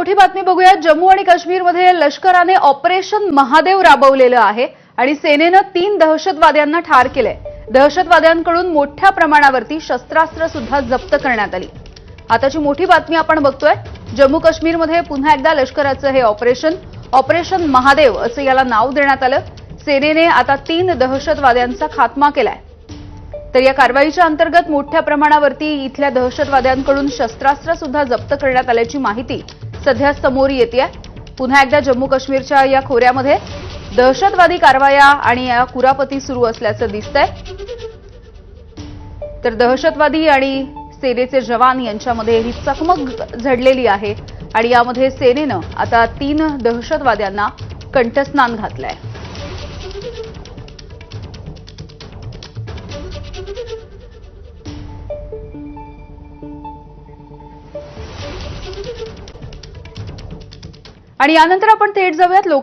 मोठी बातमी बघूया जम्मू आणि काश्मीरमध्ये लष्कराने ऑपरेशन महादेव राबवलेलं आहे आणि सेनेनं तीन दहशतवाद्यांना ठार केलंय. दहशतवाद्यांकडून मोठ्या प्रमाणावरती शस्त्रास्त्र सुद्धा जप्त करण्यात आली. आताची मोठी बातमी आपण बघतोय. जम्मू काश्मीरमध्ये पुन्हा एकदा लष्कराचं हे ऑपरेशन ऑपरेशन महादेव असं याला नाव देण्यात आलं. सेनेने आता तीन दहशतवाद्यांचा खात्मा केलाय. तर या कारवाईच्या अंतर्गत मोठ्या प्रमाणावरती इथल्या दहशतवाद्यांकडून शस्त्रास्त्र सुद्धा जप्त करण्यात आल्याची माहिती सध्या समोर येते पुन्हा एकदा जम्मू काश्मीरच्या या खोऱ्यामध्ये दहशतवादी कारवाया आणि या कुरापती सुरू असल्याचं दिसतंय. तर दहशतवादी आणि सेनेचे जवान यांच्यामध्ये ही चकमक झडलेली आहे आणि यामध्ये सेनेनं आता तीन दहशतवाद्यांना कंठस्नान घातलंय. आणि यानंतर आपण थेट जाऊयात. लोक